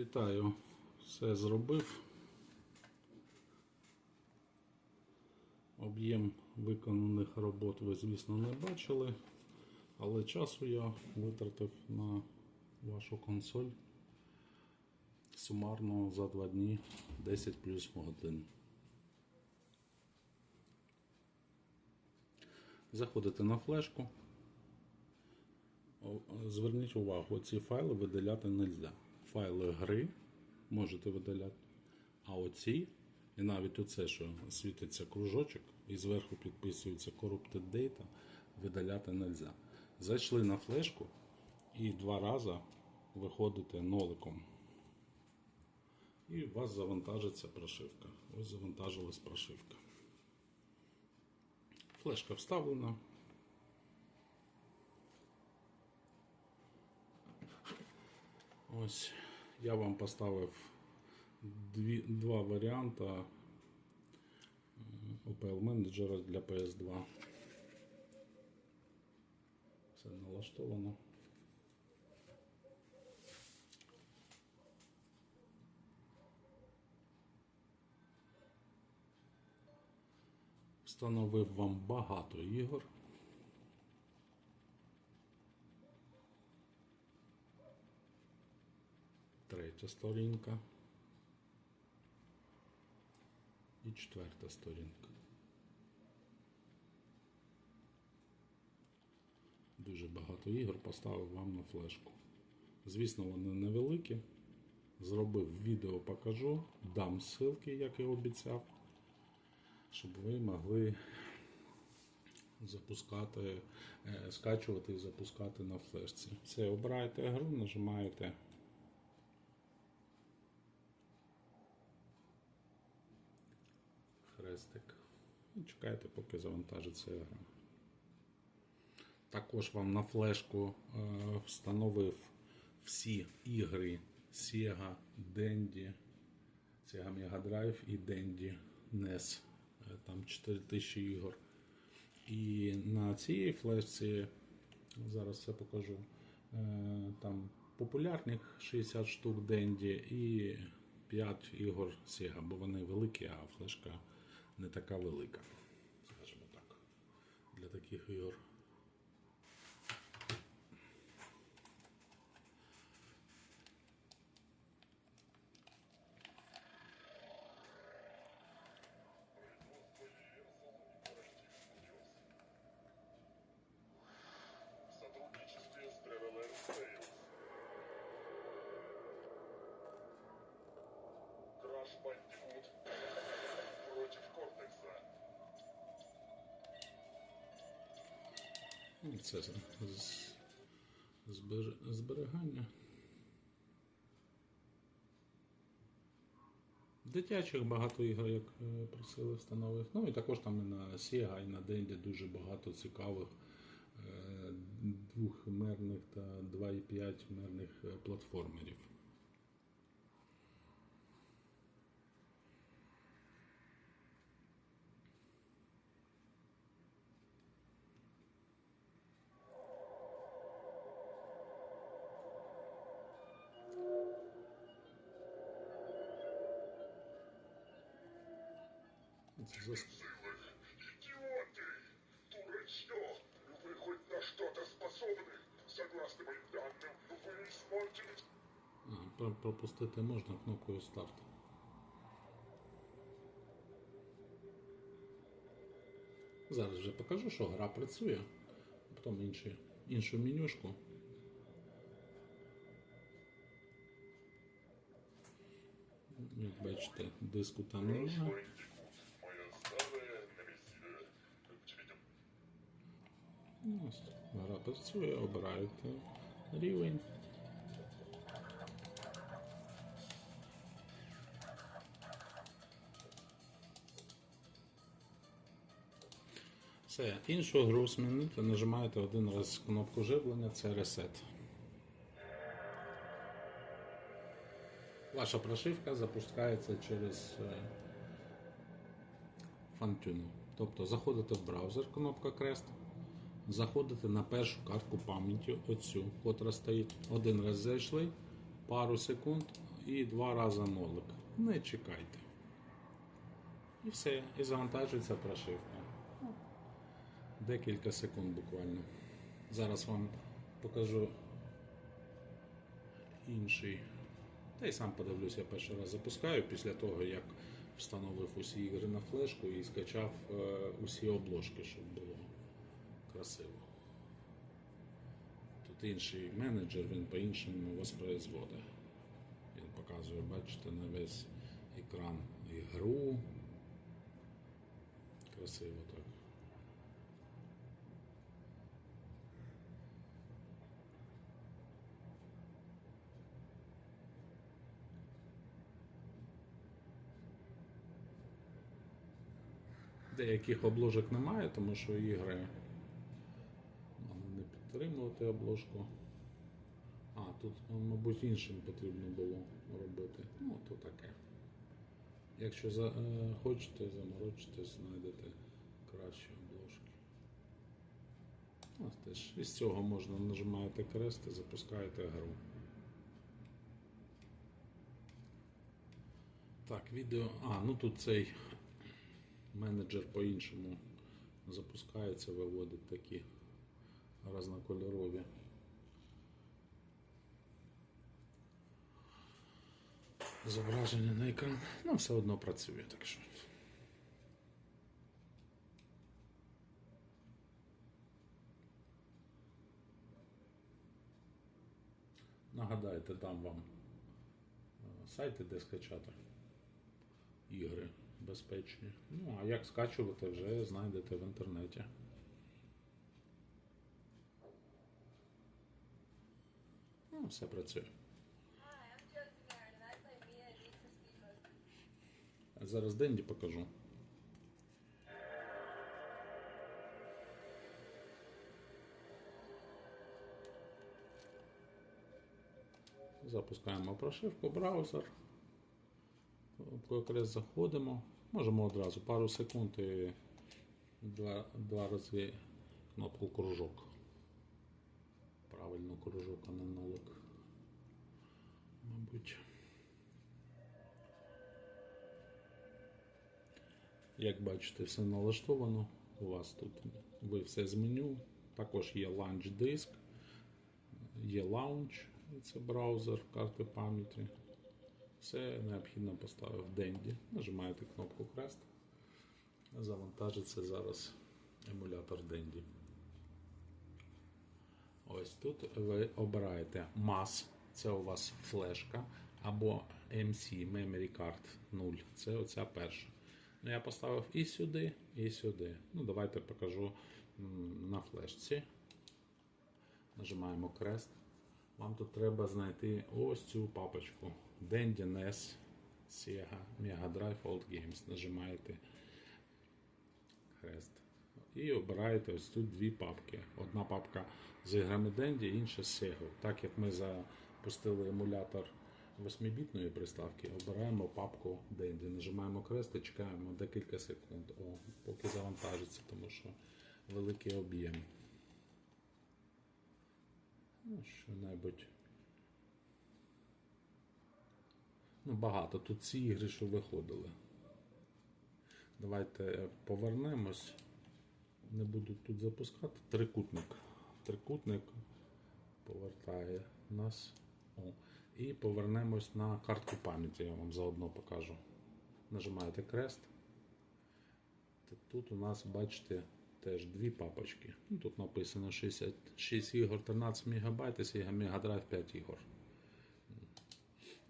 Вітаю, все зробив. Об'єм виконаних робот ви, звісно, не бачили, але часу я витратив на вашу консоль сумарно за два дні 10 плюс годин. Заходите на флешку. Зверніть увагу, ці файли видаляти не. Файли гри можете видаляти. А оці, і навіть оце, що світиться кружочок, і зверху підписується Corrupted Data, видаляти не можна. Зайшли на флешку і два рази виходите ноликом. І у вас завантажиться прошивка. Ось завантажилась прошивка. Флешка вставлена. Ось я вам поставив дві, два варіанти OPL менеджера для PS2. Все налаштовано. Встановив вам багато ігор. Третя сторінка. І четверта сторінка. Дуже багато ігор поставив вам на флешку. Звісно, вони невеликі. Зробив відео, покажу, дам ссылки, як і обіцяв, щоб ви могли запускати, е, скачувати і запускати на флешці. Все, обираєте гру, нажимаєте хрестик. І чекаєте, поки завантажиться гра. Також вам на флешку е, встановив всі ігри Sega Dendy, Sega Mega Drive і Dendy NES. Е, Там 4000 ігор. І на цій флешці, зараз все покажу, е, там популярних 60 штук Dendy і 5 ігор Sega, бо вони великі, а флешка не така велика. Скажімо так. Для таких ігор. Це з- збер- зберігання. Дитячих багато ігор, як е, просили, встановив. Ну і також там і на Sega, і на Денді дуже багато цікавих е, двохмерних та 2,5 мерних е, платформерів. Це за- Сылых. Идиоты! Дурачье! Вы хоть на что-то способны? Согласно моим данным, вы не сможете ведь... А, про- пропустити можна кнопкою старт. Зараз вже покажу, що гра працює, а потім інші, іншу менюшку. Як бачите, диску там Краш немає. Гра працює, обираєте рівень. Все, іншу гру змінити, нажимаєте один раз кнопку живлення, це ресет. Ваша прошивка запускається через е, Fantune. Тобто заходите в браузер, кнопка крест, заходите на першу картку пам'яті, оцю, котра стоїть. Один раз зайшли, пару секунд і два рази нолик. Не чекайте. І все, і завантажується прошивка. Декілька секунд буквально. Зараз вам покажу інший. Та й сам подивлюсь, я перший раз запускаю після того, як встановив усі ігри на флешку і скачав е, усі обложки, щоб було красиво. Тут інший менеджер, він по-іншому воспроизводить. Він показує, бачите, на весь екран ігру. Красиво так. Деяких обложок немає, тому що ігри підтримувати обложку. А, тут, ну, мабуть, іншим потрібно було робити. Ну, то таке. Якщо за, е, хочете, заморочитесь, знайдете кращі обложки. Ось теж із цього можна нажимаєте крест і запускаєте гру. Так, відео. А, ну тут цей менеджер по-іншому запускається, виводить такі разнокольорові. Зображення на екран. Ну, все одно працює, так що. Нагадайте, дам вам е, сайти, де скачати ігри безпечні. Ну, а як скачувати, вже знайдете в інтернеті. Most. А Зараз Денді покажу. Запускаємо прошивку, браузер. По якраз заходимо. Можемо одразу пару секунд і два, два рази кнопку кружок. Кружок, а не нолик. Мабуть. Як бачите, все налаштовано. У вас тут ви все з меню. Також є ланч диск, є лаунч, це браузер, карти пам'яті. Все необхідно поставив в Денді. Нажимаєте кнопку Крест. Завантажиться зараз емулятор Денді. Ось тут ви обираєте MAS, це у вас флешка, або MC Memory Card 0. Це оця перша. Ну, я поставив і сюди, і сюди. Ну, давайте покажу на флешці. Нажимаємо крест. Вам тут треба знайти ось цю папочку. NES Sega Mega Drive Old Games. Нажимаєте хрест. І обираєте ось тут дві папки. Одна папка з іграми Dendy, інша з Sega. Так як ми запустили емулятор 8-бітної приставки, обираємо папку Dendy. Нажимаємо крест і чекаємо декілька секунд, О, поки завантажиться, тому що великий об'єм. Ну, що-небудь. Ну, багато. Тут ці ігри, що виходили. Давайте повернемось. Не буду тут запускати. Трикутник. Трикутник повертає нас. О. І повернемось на картку пам'яті. Я вам заодно покажу. Нажимаєте крест. Тут у нас, бачите, теж дві папочки. Ну, Тут написано 66 ігор, 13 МБ, і Sega 5 ігор.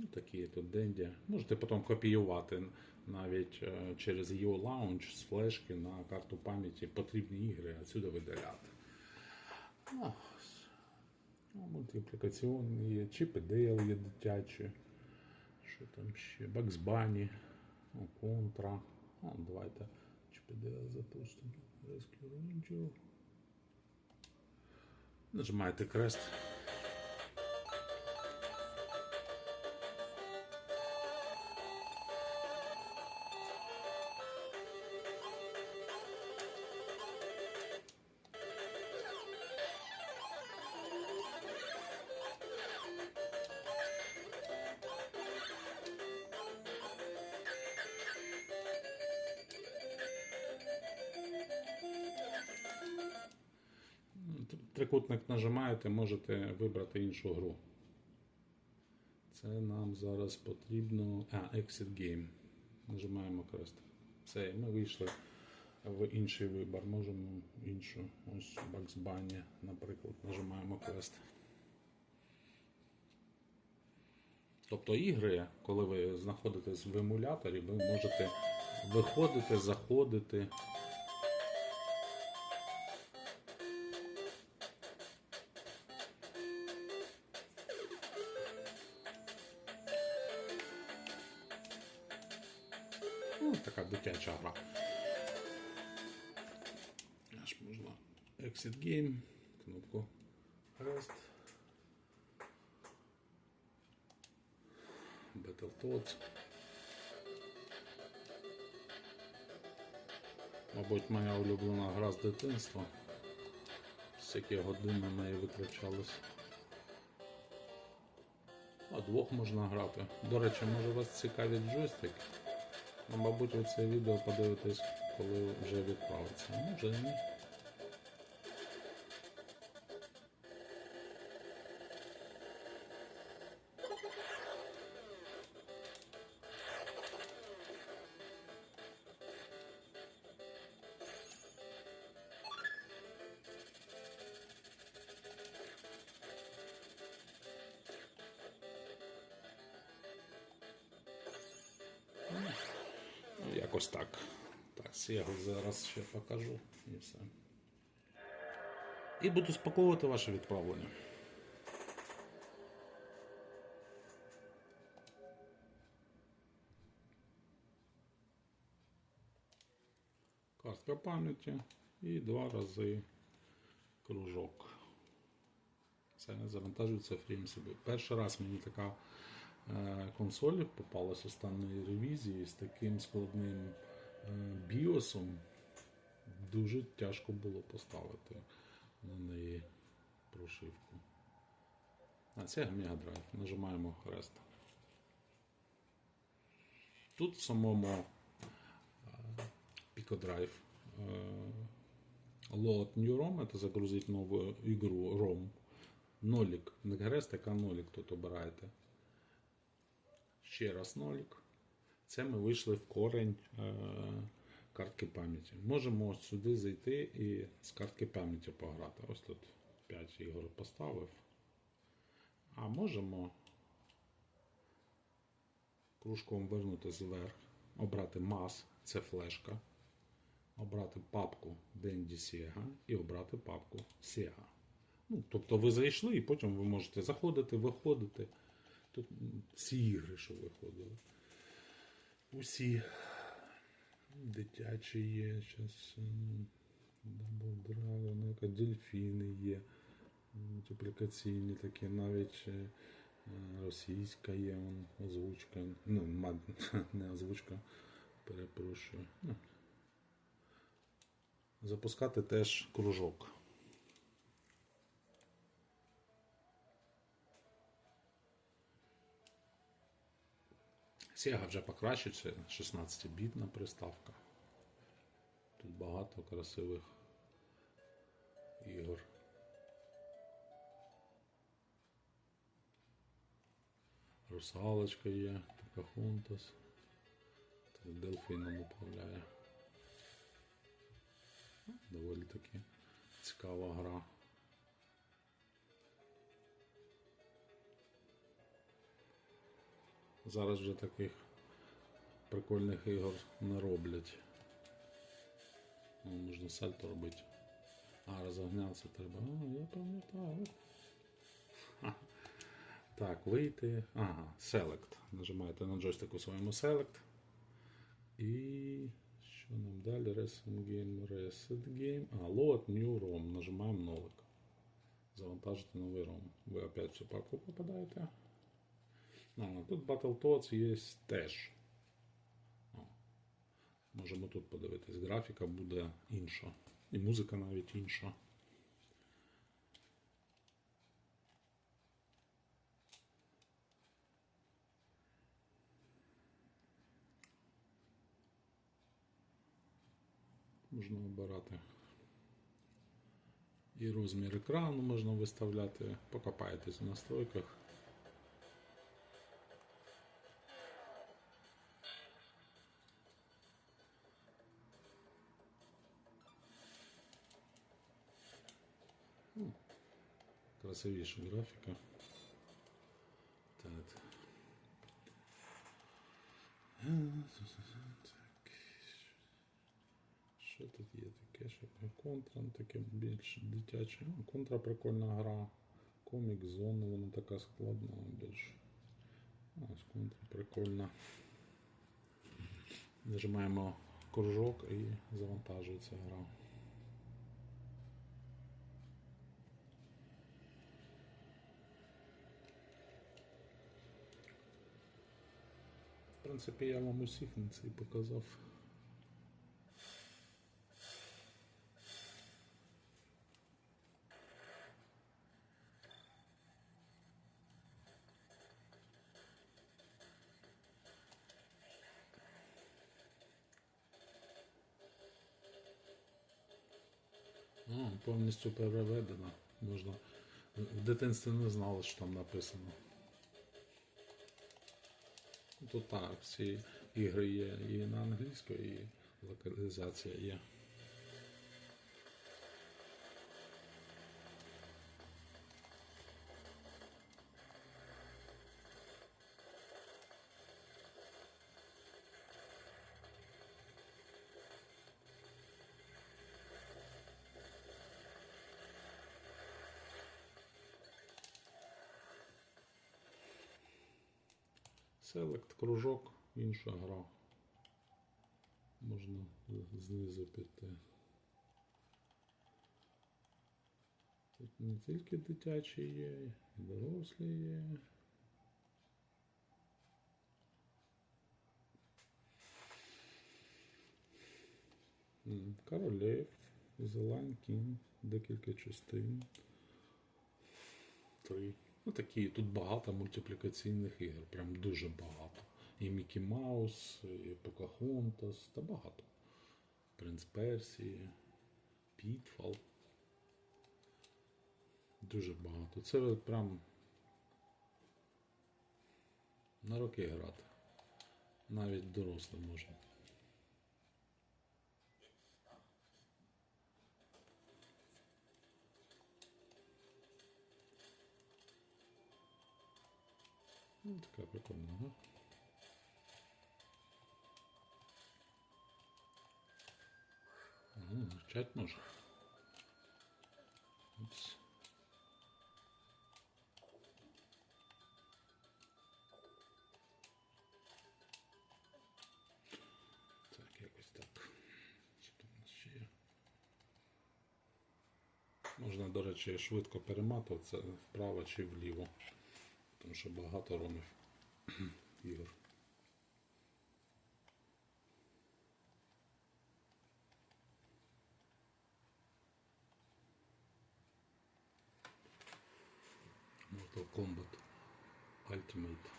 Ну, такі тут денді. Можете потім копіювати навіть е, через EU Lounge з флешки на карту пам'яті потрібні ігри, отсюди видаляти. Ну. Мультиплікаційні є, Чіп і є дитячі. Що там ще? Ну, Контра. Ну, давайте і запустимо. Rescue Ranger. Нажимаєте крест. Трикутник нажимаєте, можете вибрати іншу гру. Це нам зараз потрібно. А, Exit Game. Нажимаємо крест. Все, ми вийшли в інший вибір. Можемо іншу. Ось Bugs Bunny, наприклад, нажимаємо крест. Тобто ігри, коли ви знаходитесь в емуляторі, ви можете виходити, заходити. Exit Game, кнопку Rest. Battletoads. Мабуть, моя улюблена гра з дитинства. Всякі години на неї витрачались. А двох можна грати. До речі, може вас цікавить джойстик? Ну, мабуть, ви це відео подивитесь, коли вже відправиться. Може і ні. Якось так. Так, Сігл зараз ще покажу і все. І буду спаковувати ваше відправлення. Картка пам'яті і два рази кружок. Це не завантажується фрім собі. Перший раз мені така е, консоль попалась останньої ревізії з таким складним е, біосом. Дуже тяжко було поставити на неї прошивку. А це Drive. Нажимаємо хрест. Тут в самому е, Pico Drive е, Load New ROM, це загрузити нову ігру ROM. Нолік. Не хрестик, а нолік тут обираєте. Ще раз нолік. Це ми вийшли в корень е, картки пам'яті. Можемо сюди зайти і з картки пам'яті пограти. Ось тут 5 ігор поставив. А можемо кружком вернути зверх, обрати MAS, це флешка, обрати папку Dendy Sega і обрати папку Sega. Ну, тобто ви зайшли і потім ви можете заходити, виходити. Тут всі ігри, що виходили. Усі дитячі є, зараз Dragon, яка дельфіни є. Мультиплікаційні такі, навіть е, російська є вон, озвучка. Ну, ма- не озвучка, перепрошую. Ну. Запускати теж кружок. Sega вже покращується, 16-бітна приставка. Тут багато красивих ігор. Русалочка є, Покахонтас. Так, Дельфіном управляє. Доволі таки цікава гра. Зараз вже таких прикольних ігор не роблять. Ну, можна сальто робити. А, розогнятися треба. А, я пам'ятаю. Так, вийти. Ага, Select. Нажимаєте на джойстику своєму Select. І що нам далі? Reset Game, Reset Game. А, Load New ROM. Нажимаємо нолик. Завантажити новий ROM. Ви опять в цю папку попадаєте. Тут Battletoads є теж. Можемо тут подивитись. Графіка буде інша. І музика навіть інша. Можна обирати. І розмір екрану можна виставляти. Покопаєтесь в настройках. Красивіша графіка. Так. Що тут є таке? Що контра, ну, таке більш дитяче. Ну, Контра прикольна гра. Комік зона, вона така складна більш. Ось контра прикольна. Нажимаємо кружок і завантажується гра. Принципі, я вам усі функції показав. А, повністю переведена. Можна. В дитинстві не знали, що там написано. Тут так, всі ігри є і на англійській, і локалізація є. Селект, кружок, інша гра. Можна знизу піти. Тут не тільки дитячі є, і дорослі є. М, Королев, Зелань Кінг, декілька частин. Три. Ну такі, тут багато мультиплікаційних ігор, прям дуже багато. І Мікі Маус, і Покахонтас, та багато. Принц Персії, Пітфал. Дуже багато. Це прям на роки грати. Навіть дорослим можна. Ну, така прикольна, ага. Ага, навчать можна. Упс. Так, якось так. Що там у нас ще є? Можна, до речі, швидко перематуватися вправо чи вліво. Тому що багато ромів ігор. Mortal Kombat Ultimate.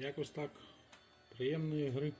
Якось так. Приємної гри.